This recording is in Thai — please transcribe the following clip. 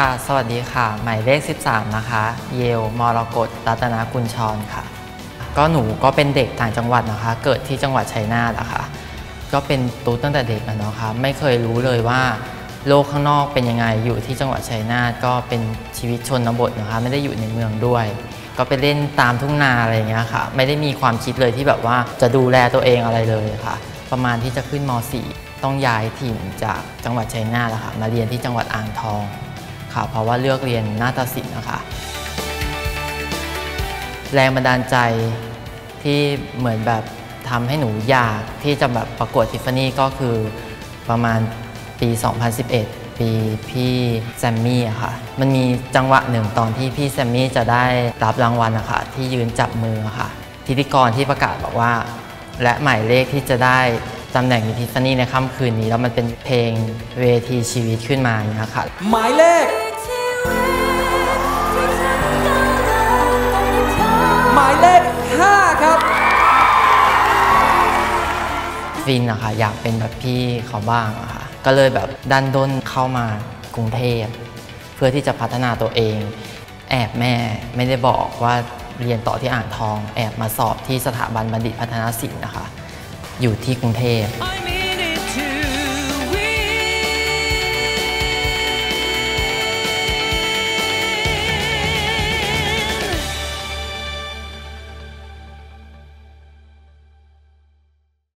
ค่ะ สวัสดีค่ะ หมายเลข 13 นะคะ เยล มรกตรัตนกุลชรค่ะ ก็หนูก็เป็นเด็กต่างจังหวัดนะคะ เกิดที่จังหวัดชัยนาทอะค่ะก็เป็นตุ๊ดตั้งแต่เด็กอะเนาะค่ะไม่เคยรู้เลยว่าโลกข้างนอกเป็นยังไง อยู่ที่จังหวัดชัยนาทก็เป็นชีวิตชนบทนะคะ ไม่ได้อยู่ในเมืองด้วย ก็ไปเล่นตามทุ่งนาอะไรเงี้ยค่ะ ไม่ได้มีความคิดเลยที่แบบว่าจะดูแลตัวเองอะไรเลยค่ะ ประมาณที่จะขึ้นม .4 ต้องย้ายถิ่นจากจังหวัดชัยนาทอะค่ะ มาเรียนที่จังหวัดอ่างทอง ค่ะ เพราะว่าเลือกเรียนนาฏศิลป์นะคะ แรงบันดาลใจที่เหมือนแบบทำให้หนูอยากที่จะแบบประกวดทิฟฟานี่ก็คือประมาณปี 2011 ปีพี่แซมมี่อะค่ะ มันมีจังหวะหนึ่งตอนที่พี่แซมมี่จะได้รับรางวัลอะค่ะที่ยืนจับมืออะค่ะ พิธีกรที่ประกาศบอกว่า และหมายเลขที่จะได้ตำแหน่งมิทิฟฟานี่ในค่ำคืนนี้ แล้วมันเป็นเพลงเวทีชีวิตขึ้นมาเงี้ยค่ะ หมายเลข หมายเลข5ครับ ฟินอะค่ะอยากเป็นแบบพี่เขาบ้างอะค่ะก็เลยแบบดันด้นเข้ามากรุงเทพ เพื่อที่จะพัฒนาตัวเอง แอบแม่ไม่ได้บอกว่าเรียนต่อที่อ่างทอง แอบมาสอบที่สถาบันบัณฑิตพัฒนศิลป์นะคะ อยู่ที่กรุงเทพ